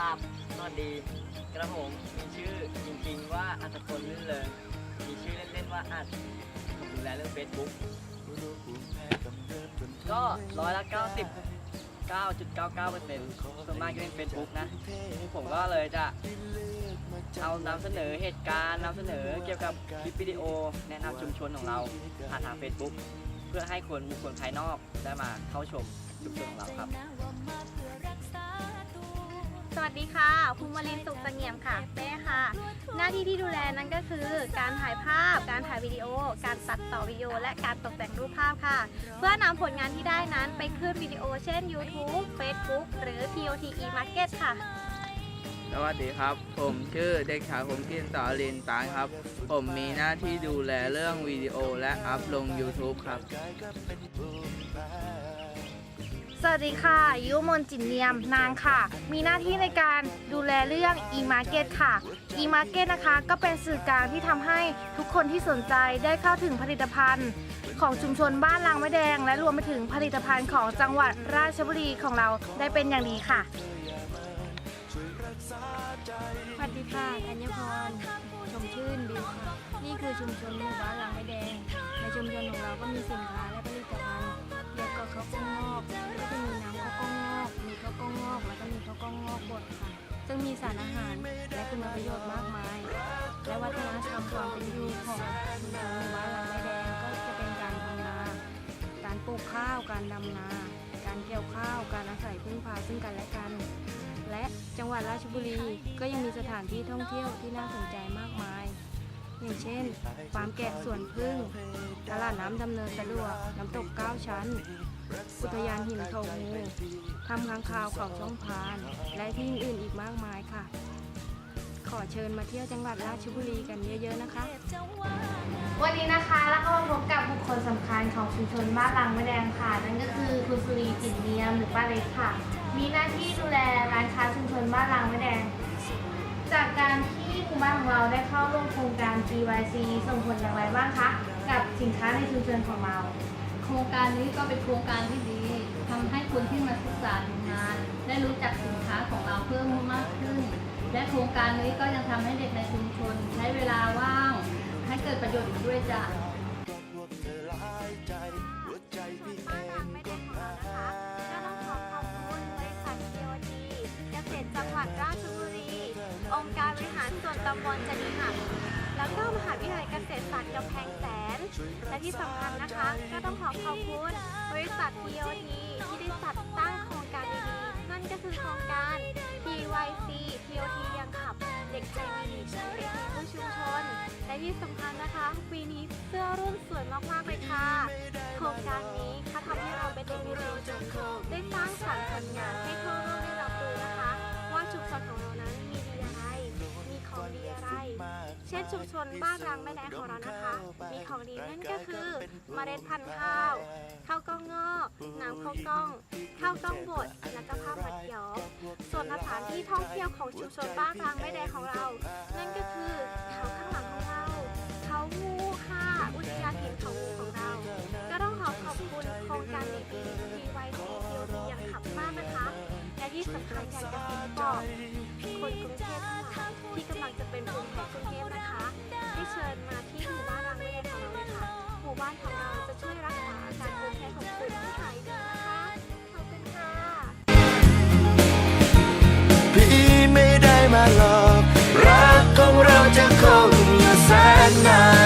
ราบสวัสดีกระผมมีชื่อจริงๆว่าอัตพลลื่นเริงมีชื่อเล่นๆว่าอัดผมดูแลเรื่อง Facebook ก็ร้อยละ90 9.99เก้าจุดเก้าเก้าเปอร์เซ็นต์ส่วนมากจะเป็น Facebook นะ ผมก็เลยจะเอานำเสนอเหตุการณ์นำเสนอเกี่ยวกับคลิปวิดีโอ แนะนำชุมชนของเราผ่านทาง Facebook เพื่อให้คนบุคคลภายนอกได้มาเข้าชมชุมชนของเราครับ สวัสดีค่ะภูมิวลินสุขเสงี่ยมค่ะเป้ค่ะ หน้าที่ที่ดูแลนั้นก็คือ การถ่ายภาพ การถ่ายวิดีโอ การตัดต่อวิดีโอ และการตกแต่งรูปภาพค่ะ เพื่อนำผลงานที่ได้นั้นไปขึ้นวิดีโอเช่น YouTube Facebook หรือ TOTE Market ค่ะ สวัสดีครับ ผมชื่อเด็กชายผมกินสอลินตานครับ ผมมีหน้าที่ดูแลเรื่องวิดีโอและอัพลง YouTube ครับ สวัสดีค่ะ ยุมนจินเนียมนางค่ะ มีหน้าที่ในการดูแลเรื่อง e-market ค่ะ e-market นะคะก็เป็นสื่อกลางที่ทำให้ทุกคนที่สนใจได้เข้าถึงผลิตภัณฑ์ ของชุมชนบ้านลางไม้แดง และรวมไปถึงผลิตภัณฑ์ของจังหวัดราชบุรีของเราได้เป็นอย่างดีค่ะสวัสดีค่ะธัญพรชมชื่นบิวค่ะ นี่คือชุมชนหมู่บ้านลางไม้แดง ในชุมชนของเราก็มีสินค้าและ ข้าวกล้องงอกก็จะมีน้ำข้าวกล้องงอก มีข้าวกล้องงอก แล้วก็มีข้าวกล้องงอกบดค่ะ ซึ่งมีสารอาหารและคุณประโยชน์มากมาย และวัฒนธรรมความเป็นอยู่ของชุมชนหมู่บ้านลางไม้แดงก็จะเป็นการทำนา การปลูกข้าว การดำนา การเกี่ยวข้าว การอาศัยพึ่งพาซึ่งกันและกัน และจังหวัดราชบุรีก็ยังมีสถานที่ท่องเที่ยวที่น่าสนใจมากมายอย่างเช่นฟาร์มแกะสวนพึ่ง ตลาดน้ำดำเนินสะดวก น้ำตกเก้าชั้น อุทยานหินเขางูทำค้างคาวเขาช่องพาน และที่อื่นอีกมากมายค่ะ ขอเชิญมาเที่ยวจังหวัดราชบุรีกันเยอะๆนะคะ วันนี้นะคะแล้วก็มาพบกับบุคคลสำคัญของชุมชนบ้านลางไม้แดงค่ะ นั่นก็คือคุณสุรีจินเนียมหรือป้าเล็กค่ะ มีหน้าที่ดูแลร้านค้าชุมชนบ้านลางไม้แดง จากการที่หมู่บ้านของเราได้เข้าร่วมโครงการ GYC ส่งผลอย่างไรบ้างคะกับสินค้าในชุมชนของเรา ครงการนี้ก็เป็นโครงการที่ดีทำให้คนที่มาศึกษาดูงาน ได้รู้จักสินค้าของเราเพิ่มมากขึ้น และโครงการนี้ก็ยังทำให้เด็กในชุมชน ใช้เวลาว่าง ให้เกิดประโยชน์อีกด้วยจ้ะบ้างไม่ได้ของเรานะคะก็ต้องขอขอบคุณบริษัท TOT เกษตรจังหวัดราชบุรี องค์การบริหารส่วนตำบลจะดีหัก แล้วก็มหาวิทยาลัยเกษตรศาสตร์กำแพงแสน และที่สำคัญนะคะ ก็ต้องขอขอบคุณบริษัท TOT ที่ได้จัดตั้งโครงการดีๆ นั่นก็คือโครงการ TYC TOT ยังขับเด็กไทยมีใช้เด็กในผู้ชุมชน และที่สำคัญนะคะปีนี้เสื้อรุ่นสวยมากๆเลยค่ะ โครงการนี้เขาทำให้เราเป็นเด็กในชุมชนได้สร้างสรรค์ผลงานให้ทั่วโลกได้ เช่นชุมชนบ้านรังแม่แดงของเรานะคะ มีของดีนั่นก็คือเมล็ดพันธุ์ข้าว ข้าวกล้องงอกน้ำข้าวกล้อง ข้าวกล้องบดและก็ผ้ามัดย้อมส่วนสถานที่ท่องเที่ยวของชุมชนบ้านรังแม่แดงของเรา นั่นก็คือเขาข้างหลังของเรา เขางูค่ะอุทยานหินเขางูของเรา ก็ต้องขอขอบคุณโครงการดีๆ TYC TOT อย่างขับมากนะคะ และที่สำคัญอยากจะฝากบอกคนกรุงเทพทั้งหลายที่กำลังจะเป็นภูมิแพ้กรุงเทพ night.